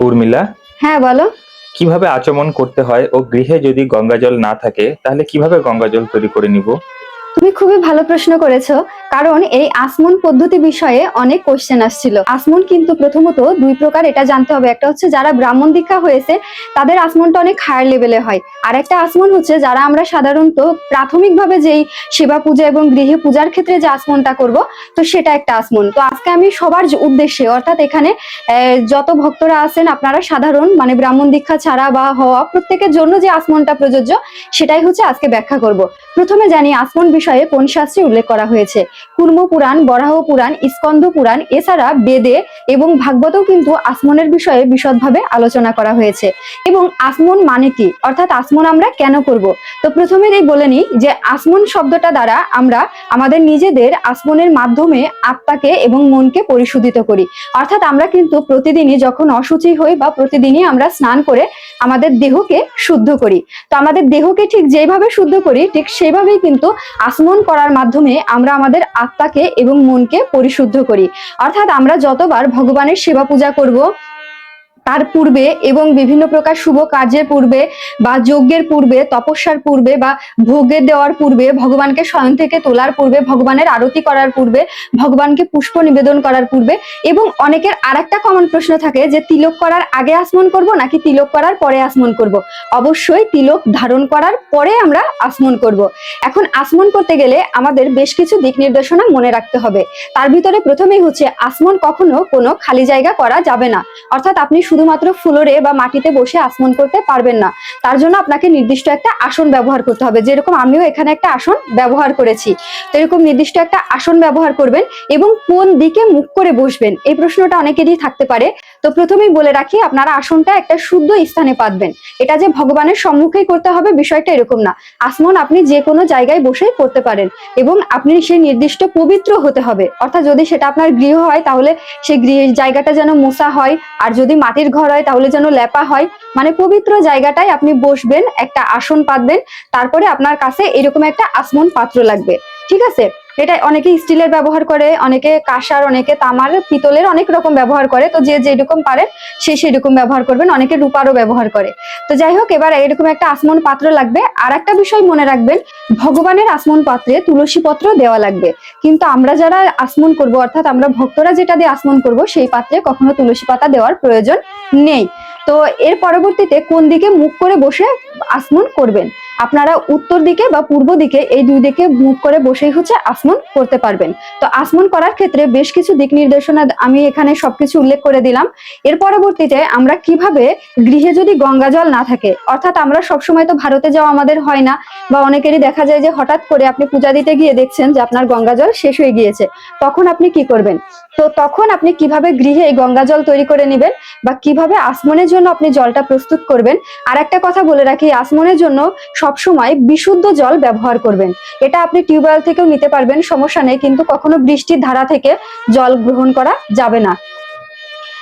উর্মিলা হ্যাঁ বলো। কীভাবে আচমন করতে হয় ও গৃহে যদি গঙ্গাজল না থাকে তাহলে কীভাবে গঙ্গাজল তৈরি করে নিব? তুমি খুবই ভালো প্রশ্ন করেছ। কারণ এই আসমন পদ্ধতি বিষয়ে অনেক কোশ্চেন আসছিল। আসমন কিন্তু প্রথমত দুই প্রকার, এটা জানতে হবে। একটা হচ্ছে যারা ব্রাহ্মণ দীক্ষা হয়েছে, তাদের আসমনটা অনেক হায়ার লেভেলে হয়। আর একটা আসমন হচ্ছে যারা আমরা সাধারণত প্রাথমিকভাবে যেই সেবা পূজা এবং গৃহে পূজার ক্ষেত্রে যে আসমনটা করব, তো সেটা একটা আসমন। তো আজকে আমি সবার উদ্দেশ্যে, অর্থাৎ এখানে যত ভক্তরা আছেন, আপনারা সাধারণ মানে ব্রাহ্মণ দীক্ষা ছাড়া বা হওয়া প্রত্যেকের জন্য যে আসমনটা প্রযোজ্য, সেটাই হচ্ছে আজকে ব্যাখ্যা করব। প্রথমে জানি, আসমন বিষয়ে কোন শাস্ত্রে উল্লেখ করা হয়েছে। কুর্ম পুরাণ, বরাহ পুরাণ স্কন্দ পুরাণ এছাড়া বেদে এবং ভাগবতেও কিন্তু আসমনের বিষয়ে বিশদভাবে আলোচনা করা হয়েছে। এবং আসমন মানে কি? অর্থাৎ আসমন আমরা কেন করব? তো প্রথমেই বলে নিই যে আসমন শব্দটা দ্বারা আমরা আমাদের নিজেদের আসমনের মাধ্যমে আত্মাকে এবং মনকে পরিশোধিত করি। অর্থাৎ আমরা কিন্তু প্রতিদিনই যখন অসুচি হই বা প্রতিদিনই আমরা স্নান করে আমাদের দেহকে শুদ্ধ করি। তো আমাদের দেহকে ঠিক যেভাবে শুদ্ধ করি, ঠিক সেইভাবেই কিন্তু আসমন করার মাধ্যমে আমরা আমাদের আত্মাকে এবং মনকে পরিশুদ্ধ করি। অর্থাৎ আমরা যতবার ভগবানের সেবা পূজা করব তার পূর্বে এবং বিভিন্ন প্রকার শুভ কাজের পূর্বে বা যজ্ঞের পূর্বে, তপস্যার পূর্বে বা ভোগের দেওয়ার পূর্বে, ভগবানকে স্বয়ং থেকে তোলার পূর্বে, ভগবানের আরতি করার পূর্বে, ভগবানকে পুষ্প নিবেদন করার পূর্বে এবং অনেকের আরেকটা কমন প্রশ্ন থাকে যে, তিলক করার আগে আসমন করব নাকি তিলক করার পরে আসমন করব? অবশ্যই তিলক ধারণ করার পরে আমরা আসমন করব। এখন আসমন করতে গেলে আমাদের বেশ কিছু দিক নির্দেশনা মনে রাখতে হবে। তার ভিতরে প্রথমেই হচ্ছে, আসমন কখনো কোনো খালি জায়গা করা যাবে না। অর্থাৎ আপনি শুধুমাত্র ফ্লোরে বা মাটিতে বসে আসমন করতে পারবেন না। তার জন্য আপনাকে নির্দিষ্ট একটা আসন ব্যবহার করতে হবে। যেরকম আমিও এখানে একটা আসন ব্যবহার করেছি। তো এরকম নির্দিষ্ট একটা আসন ব্যবহার করবেন এবং কোন দিকে মুখ করে বসবেন, এই প্রশ্নটা অনেকেরই থাকতে পারে। তো প্রথমেই বলে রাখি, আপনারা আসনটা একটা শুদ্ধ স্থানে পাতবেন। এটা যে ভগবানের সম্মুখেই করতে হবে বিষয়টা এরকম না। আসমন আপনি যে কোনো জায়গায় বসেই করতে পারেন এবং আপনি সেই নির্দিষ্ট পবিত্র হতে হবে। অর্থাৎ যদি সেটা আপনার গৃহ হয়, তাহলে সেই গৃহের জায়গাটা যেন মোছা হয়। আর যদি মাটির ঘর হয়, তাহলে যেন লেপা হয়। মানে পবিত্র জায়গাটায় আপনি বসবেন, একটা আসন পাতবেন, তারপরে আপনার কাছে এরকম একটা আসমন পাত্র লাগবে। ঠিক আছে? এটা অনেকে স্টিলের ব্যবহার করে, অনেকে কাঁসার, অনেকে তামার, পিতলের অনেক রকম ব্যবহার করে। তো যে যেরকম পারে, সে সেরকম ব্যবহার করবেন। অনেকে রূপারও ব্যবহার করে। তো যাই হোক, এবার এরকম একটা আসমন পাত্র লাগবে। আর একটা বিষয় মনে রাখবেন, ভগবানের আসমন পাত্রে তুলসী পত্র দেওয়া লাগবে। কিন্তু আমরা যারা আসমন করব, অর্থাৎ আমরা ভক্তরা যেটা দিয়ে আসমন করব, সেই পাত্রে কখনো তুলসী পাতা দেওয়ার প্রয়োজন নেই। তো এর পরবর্তীতে কোন দিকে মুখ করে বসে আসমন করবেন? আপনারা উত্তর দিকে বা পূর্ব দিকে এই দুই দিকে মুখ করে বসেই হচ্ছে আসমন করতে পারবেন। তো আসমন করার ক্ষেত্রে বেশ কিছু দিক নির্দেশনা আমি এখানে সবকিছু উল্লেখ করে দিলাম। এর পরবর্তীতে আমরা কীভাবে গৃহে যদি গঙ্গা জল না থাকে, অর্থাৎ আমরা সবসময় তো ভারতে যাওয়া আমাদের হয় না, বা অনেকেরই দেখা যায় যে হঠাৎ করে আপনি পূজা দিতে গিয়ে দেখছেন যে আপনার গঙ্গা জল শেষ হয়ে গিয়েছে, তখন আপনি কি করবেন? তো তখন আপনি কীভাবে গৃহে এই গঙ্গা জল তৈরি করে নেবেন, বা কীভাবে আসমনের জন্য আপনি জলটা প্রস্তুত করবেন? আর একটা কথা বলে রাখি, আসমনের জন্য সবসময় বিশুদ্ধ জল ব্যবহার করবেন। এটা আপনি টিউবওয়েল থেকেও নিতে পারবেন, সমস্যা নেই, কিন্তু কখনো বৃষ্টির ধারা থেকে জল গ্রহণ করা যাবে না।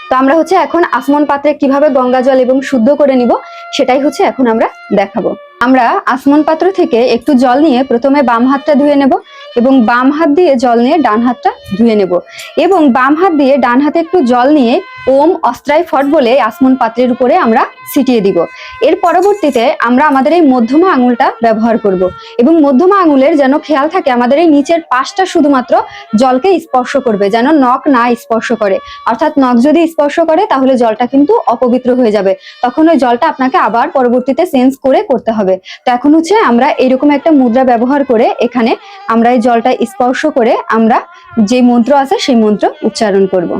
তো আমরা হচ্ছে এখন আসমন পাত্রে কীভাবে গঙ্গা জল এবং শুদ্ধ করে নিব, সেটাই হচ্ছে এখন আমরা দেখাবো। আমরা আসমন পাত্র থেকে একটু জল নিয়ে প্রথমে বাম হাতটা ধুয়ে নেব এবং বাম হাত দিয়ে জল নিয়ে ডান হাতটা ধুয়ে নেব। এবং বাম হাত দিয়ে ডান হাতে একটু জল নিয়ে ওম, অস্ত্রায় ফট বলে আসমন পাত্রের উপরে আমরা ছিটিয়ে দিব। এর পরবর্তীতে আমরা আমাদের এই মধ্যমা আঙুলটা ব্যবহার করব এবং মধ্যমা আঙুলের যেন খেয়াল থাকে, আমাদের এই নিচের পাশটা শুধুমাত্র জলকে স্পর্শ করবে, যেন নখ না স্পর্শ করে। অর্থাৎ নখ যদি স্পর্শ করে, তাহলে জলটা কিন্তু অপবিত্র হয়ে যাবে। তখন ওই জলটা আপনাকে আবার পরবর্তীতে সেন্স করে করতে হবে। তো এখন হচ্ছে আমরা এরকম একটা মুদ্রা ব্যবহার করে এখানে আমরা এই জলটা স্পর্শ করে আমরা যে মন্ত্র আছে, সেই মন্ত্র উচ্চারণ করব।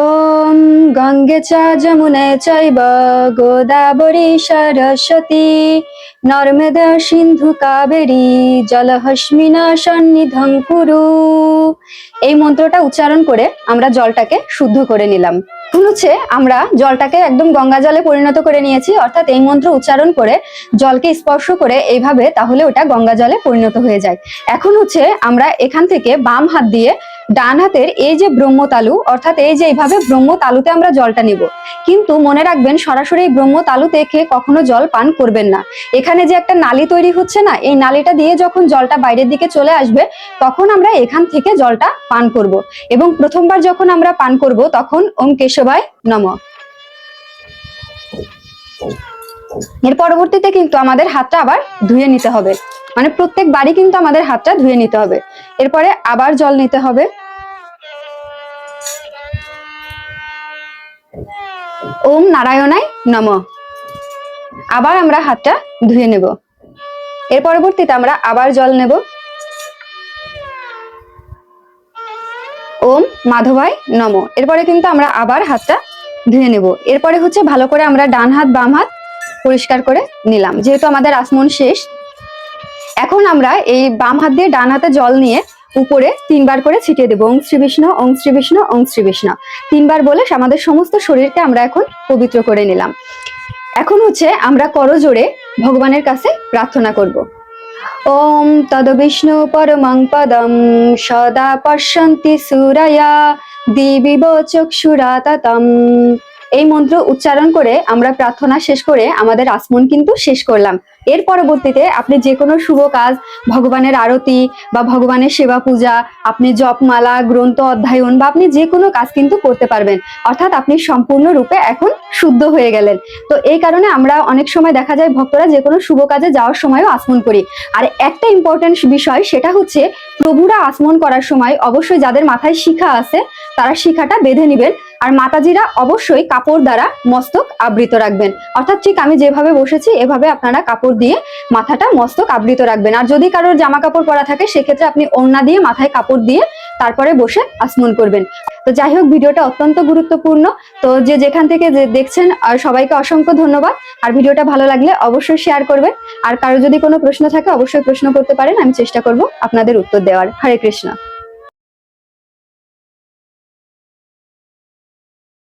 ওম গঙ্গে চ যমুনে চৈব, গোদাবরী সরস্বতী। নর্মদা সিন্ধু কাবেরী, জলহস্মিনা সন্নিধং কুরু। এই মন্ত্রটা উচ্চারণ করে আমরা জলটাকে শুদ্ধ করে নিলাম। হচ্ছে, আমরা জলটাকে একদম গঙ্গা জলে পরিণত করে নিয়েছি, অর্থাৎ এই মন্ত্র উচ্চারণ করে জলকে স্পর্শ করে এইভাবে তাহলে ওটা গঙ্গা জলে পরিণত হয়ে যায়। এখন হচ্ছে আমরা এখান থেকে বাম হাত দিয়ে ডান হাতের এই যে ব্রহ্মতালু, অর্থাৎ এই যে এইভাবে ব্রহ্মতালুতে আমরা জলটা নেব। কিন্তু মনে রাখবেন, সরাসরি এই ব্রহ্মতালুতে খেয়ে কখনো জল পান করবেন না। এখানে যে একটা নালী তৈরি হচ্ছে না, এই নালীটা দিয়ে যখন জলটা বাইরের দিকে চলে আসবে, তখন আমরা এখান থেকে জলটা পান করব। এবং প্রথমবার যখন আমরা পান করব, তখন ওম কেশবায় নম। এর পরবর্তীতে কিন্তু আমাদের হাতটা আবার ধুয়ে নিতে হবে। মানে প্রত্যেক বাড়ি কিন্তু আমাদের হাতটা ধুয়ে নিতে হবে। এরপরে আবার জল নিতে হবে। ওম নারায়ণায় নম। আবার আমরা হাতটা ধুয়ে নেব। এর পরবর্তীতে আমরা আবার জল নেব। ওম মাধবায় নম। এরপরে কিন্তু আমরা আবার হাতটা ধুয়ে নেব। এরপরে হচ্ছে ভালো করে আমরা ডান হাত, বাম হাত পরিষ্কার করে নিলাম। যেহেতু আমাদের আসমন শেষ এখন আমরা এই বাম হাত দিয়ে ডান হাতে জল নিয়ে উপরে তিনবার করে ছিটিয়ে দেবো। ওং শ্রী বিষ্ণু, ওং শ্রী বিষ্ণু, ওং শ্রী বিষ্ণু। তিনবার বলে আমাদের সমস্ত শরীরকে আমরা এখন পবিত্র করে নিলাম। এখন হচ্ছে আমরা করজোড়ে ভগবানের কাছে প্রার্থনা করব। ওম তদ বিষ্ণু পরমং পদম, সদা পশ্যন্তি সুরায়া দিবিব চক্ষুরাততম এই মন্ত্র উচ্চারণ করে আমরা প্রার্থনা শেষ করে আমাদের আসমন কিন্তু শেষ করলাম। এর পরবর্তীতে আপনি যে কোনো শুভ কাজ, ভগবানের আরতি বা ভগবানের সেবা পূজা, আপনি জপমালা, গ্রন্থ অধ্যয়ন বা আপনি যে কোনো কাজ কিন্তু করতে পারবেন। অর্থাৎ আপনি সম্পূর্ণরূপে এখন শুদ্ধ হয়ে গেলেন। তো এই কারণে আমরা অনেক সময় দেখা যায় ভক্তরা যে কোনো শুভ কাজে যাওয়ার সময়ও আসমন করি। আর একটা ইম্পর্টেন্ট বিষয় সেটা হচ্ছে প্রভুরা আসমন করার সময় অবশ্যই যাদের মাথায় শিখা আছে, তারা শিখাটা বেঁধে নেবেন। আর মাতাজিরা অবশ্যই কাপড় দ্বারা মস্তক আবৃত রাখবেন। অর্থাৎ ঠিক আমি যেভাবে বসেছি, এভাবে আপনারা কাপড় দিয়ে মাথাটা মস্তক আবৃত রাখবেন। আর যদি কারোর জামা কাপড় পরা থাকে, সেক্ষেত্রে আপনি ওড়না দিয়ে মাথায় কাপড় দিয়ে তারপরে বসে আসমন করবেন। তো যাই হোক, ভিডিওটা অত্যন্ত গুরুত্বপূর্ণ। তো যে যেখান থেকে যে দেখছেন, আর সবাইকে অসংখ্য ধন্যবাদ। আর ভিডিওটা ভালো লাগলে অবশ্যই শেয়ার করবেন। আর কারও যদি কোনো প্রশ্ন থাকে, অবশ্যই প্রশ্ন করতে পারেন, আমি চেষ্টা করব আপনাদের উত্তর দেওয়ার। হরে কৃষ্ণ।